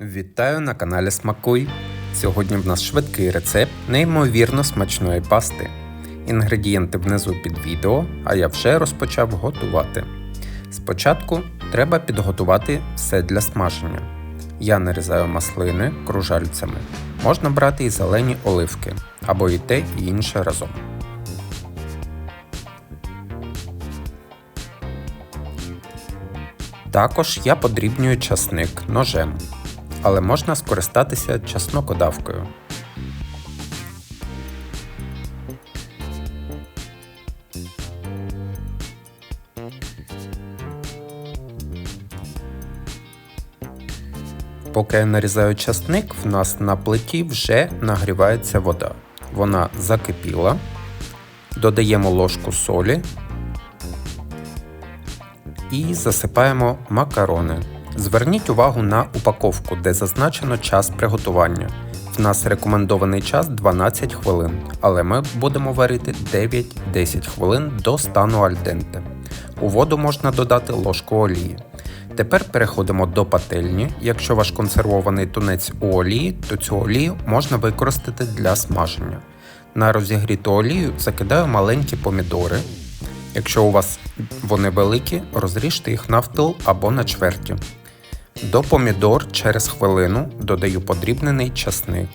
Вітаю на каналі Смакуй. Сьогодні в нас швидкий рецепт неймовірно смачної пасти. Інгредієнти внизу під відео, а я вже розпочав готувати. Спочатку треба підготувати все для смаження. Я нарізаю маслини кружальцями. Можна брати і зелені оливки, або і те, і інше разом. Також я подрібнюю часник ножем, але можна скористатися чеснокодавкою. Поки я нарізаю часник, в нас на плиті вже нагрівається вода. Вона закипіла. Додаємо ложку солі і засипаємо макарони. Зверніть увагу на упаковку, де зазначено час приготування. В нас рекомендований час 12 хвилин, але ми будемо варити 9-10 хвилин до стану альденте. У воду можна додати ложку олії. Тепер переходимо до пательні. Якщо ваш консервований тунець у олії, то цю олію можна використати для смаження. На розігріту олію закидаю маленькі помідори. Якщо у вас вони великі, розріжте їх навпіл або на чверті. До помідор через хвилину додаю подрібнений часник.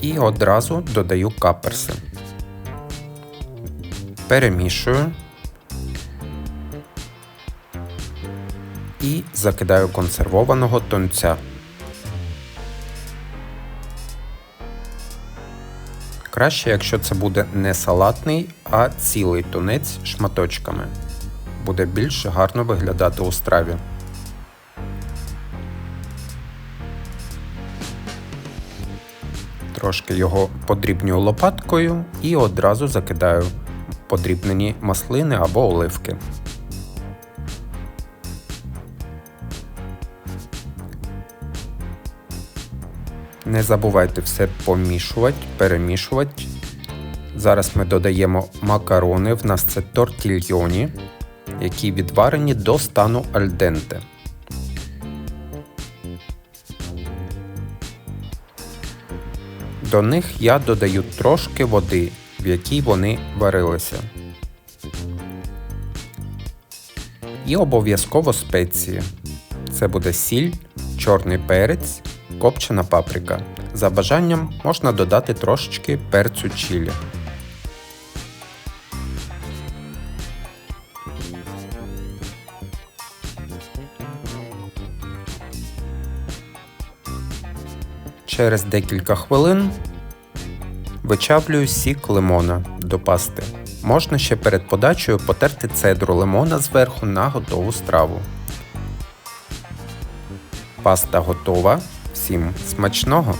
І одразу додаю каперси. Перемішую і закидаю консервованого тунця. Краще, якщо це буде не салатний, а цілий тунець шматочками. Буде більш гарно виглядати у страві. Трошки його подрібнюю лопаткою і одразу закидаю подрібнені маслини або оливки. Не забувайте все помішувати, перемішувати. Зараз ми додаємо макарони. В нас це тортільйоні, які відварені до стану альденте. До них я додаю трошки води, в якій вони варилися. І обов'язково спеції. Це буде сіль, чорний перець, копчена паприка. За бажанням можна додати трошечки перцю чилі. Через декілька хвилин вичавлюю сік лимона до пасти. Можна ще перед подачею потерти цедру лимона зверху на готову страву. Паста готова. Всім смачного!